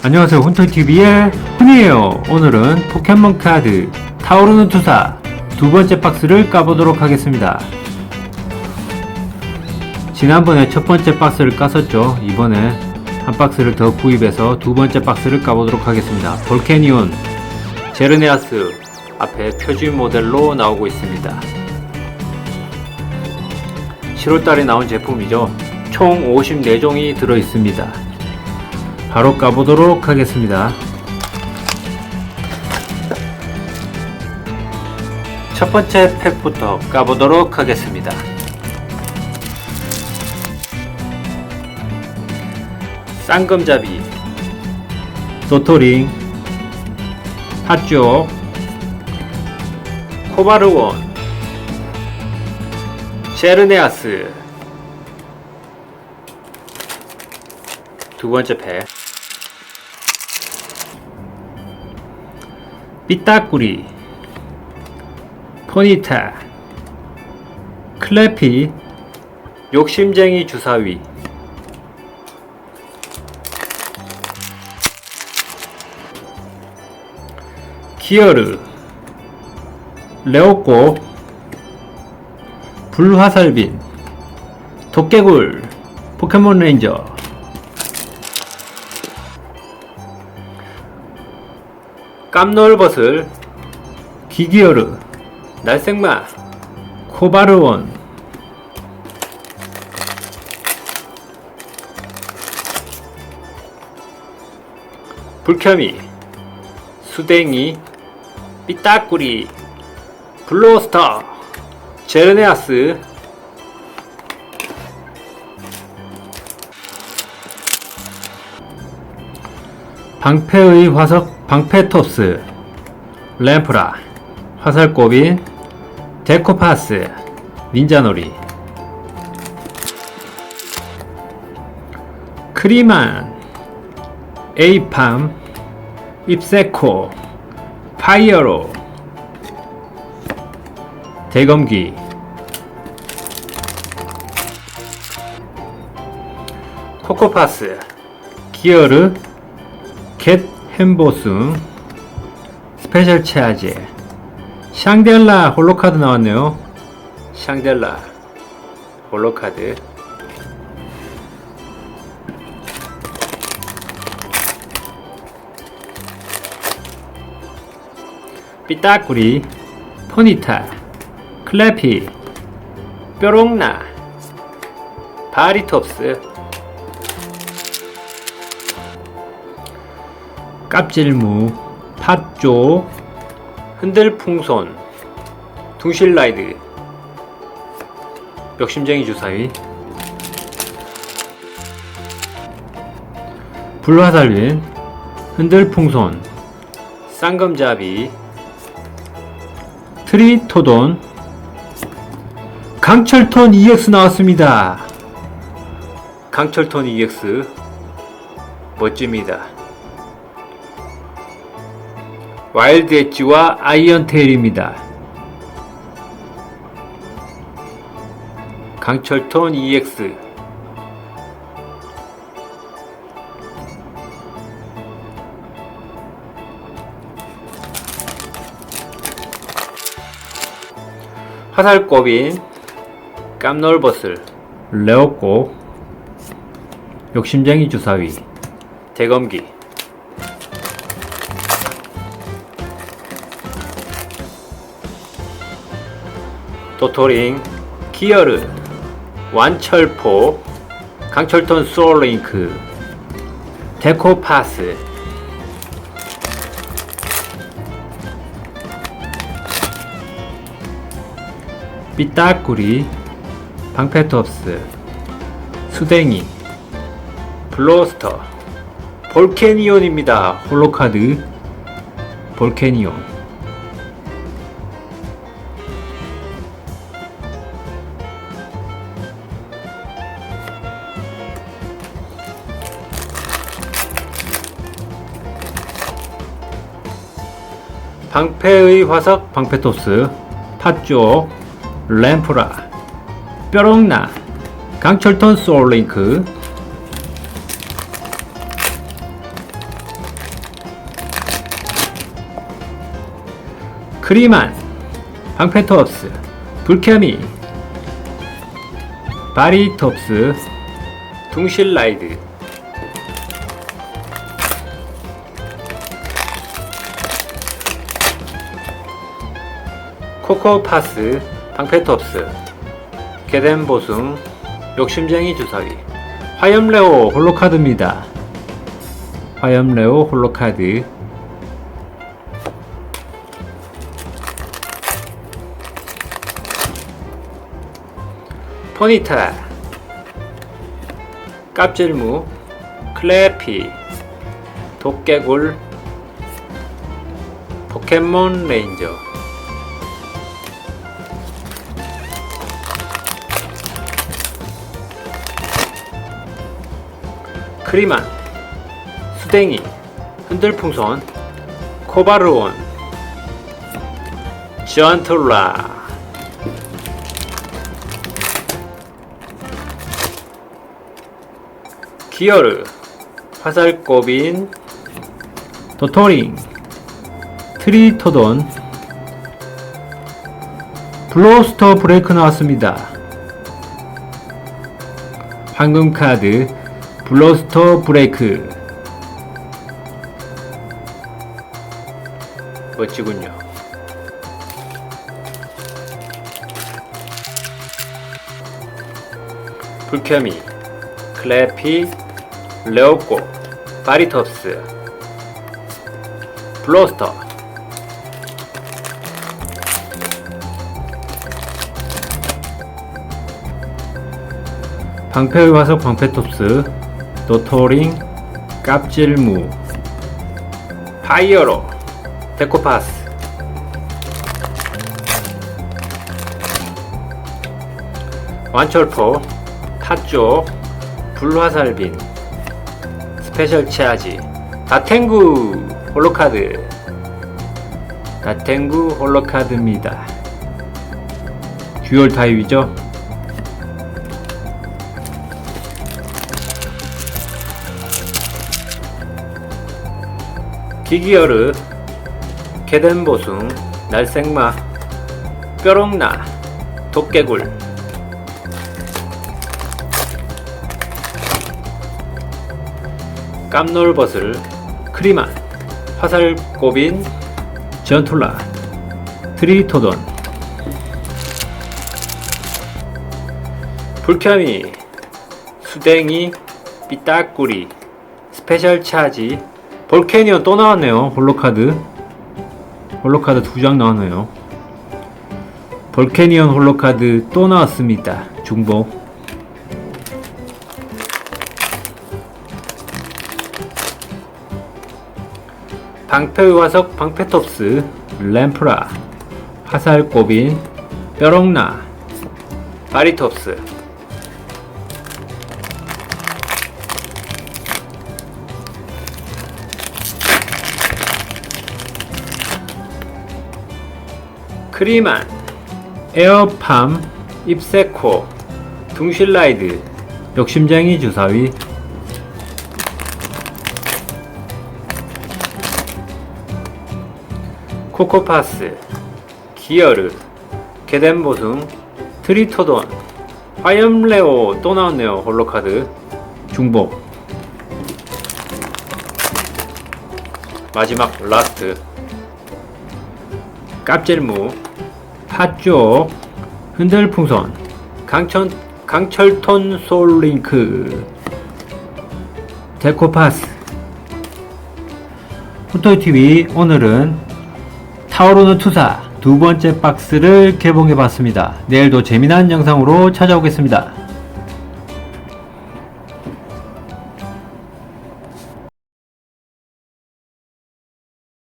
안녕하세요. 훈터TV의 훈이에요. 오늘은 포켓몬 카드 타오르는 투사 두 번째 박스를 까보도록 하겠습니다. 지난번에 첫 번째 박스를 깠었죠? 이번에 한 박스를 더 구입해서 두 번째 박스를 까보도록 하겠습니다. 볼케니온 제르네아스 앞에 표준 모델로 나오고 있습니다. 7월달에 나온 제품이죠. 총 54종이 들어있습니다 바로 까보도록 하겠습니다. 첫 번째 팩부터 까보도록 하겠습니다. 쌍금잡이, 도토링, 팥죽, 코바르원, 제르네아스, 두 번째 팩. 삐따꾸리 포니타 클래피 욕심쟁이 주사위. 기어르 레오꼬 불화살빈 도깨굴 포켓몬 레인저 깜놀버슬 기기어르 날생마 코바르원. 불켜미 수댕이 삐따꾸리 블로스터 제르네아스. 방패의 화석 방패토스 램프라 화살꼬빈 데코파스 닌자놀이. 크리만 에이팜 입세코 파이어로. 대검기. 코코파스 기어르 겟 햄보숭 스페셜 체아제 샹델라 홀로카드 나왔네요. 샹델라 홀로카드. 삐따꾸리 포니타 클래피 뾰롱나 바리톱스 깝질무, 팥조, 흔들풍선, 둥실라이드, 욕심쟁이 주사위, 불화살빈, 흔들풍선, 쌍검잡이, 트리토돈, 강철톤 EX 나왔습니다. 강철톤 EX 멋집니다. 와일드 엣지와 아이언 테일입니다. 강철톤 EX 화살꼬빈 깜놀버슬 레오꼬 욕심쟁이 주사위 대검기 도토링, 기어르, 완철포, 강철톤 소울링크, 데코파스, 삐따꾸리, 방패톱스, 수댕이, 블로스터, 볼케니온입니다. 홀로카드, 볼케니온. 방패의 화석 방패토스 팥쪼 램프라 뾰롱나 강철턴 소울링크 크리만 방패톱스 불케미 바리톱스 둥실라이드. 코코파스 방패톱스 게덴보숭 욕심쟁이 주사위 화염레오 홀로카드입니다. 화염레오 홀로카드. 포니타 깝질무 클래피 도깨굴 포켓몬 레인저 크리만 수댕이 흔들풍선 코바르온 지안툴라. 기어르 화살꼬빈 도토링 트리토돈 블로스터 브레이크 나왔습니다. 황금카드 블로스터 브레이크. 멋지군요. 불켜미 클래피 레오꼬 바리톱스. 블로스터. 방패의 화석 방패톱스 도토링 깝질무 파이어로 데코파스. 완철포 팥쪽 불화살빈 스페셜 체아지 다탱구 홀로카드. 다탱구 홀로카드입니다. 듀얼 타입이죠 기기어르 게덴보숭 날생마 뾰롱나 도깨굴. 깜놀버슬 크리만 화살꼬빈 전툴라 트리토돈. 불켜미 수댕이 삐딱구리 스페셜 차지 볼캐니언 또 나왔네요. 홀로카드. 홀로카드 두 장 나왔네요. 볼캐니언 홀로카드 또 나왔습니다. 중복. 방패의 화석 방패톱스 램프라 화살꼬빈 뾰롱나 바리톱스 크리만 에어팜 입세코 둥실라이드 욕심쟁이 주사위. 코코파스, 기어르, 게덴보숭, 트리토돈, 화염레오 또 나왔네요 홀로카드. 중복. 마지막 라스트. 깝젤무 팥쪽 흔들풍선 강천, 강철톤 솔링크 데코파스 후토이TV 오늘은 타오르는 투사 두 번째 박스를 개봉해 봤습니다. 내일도 재미난 영상으로 찾아오겠습니다.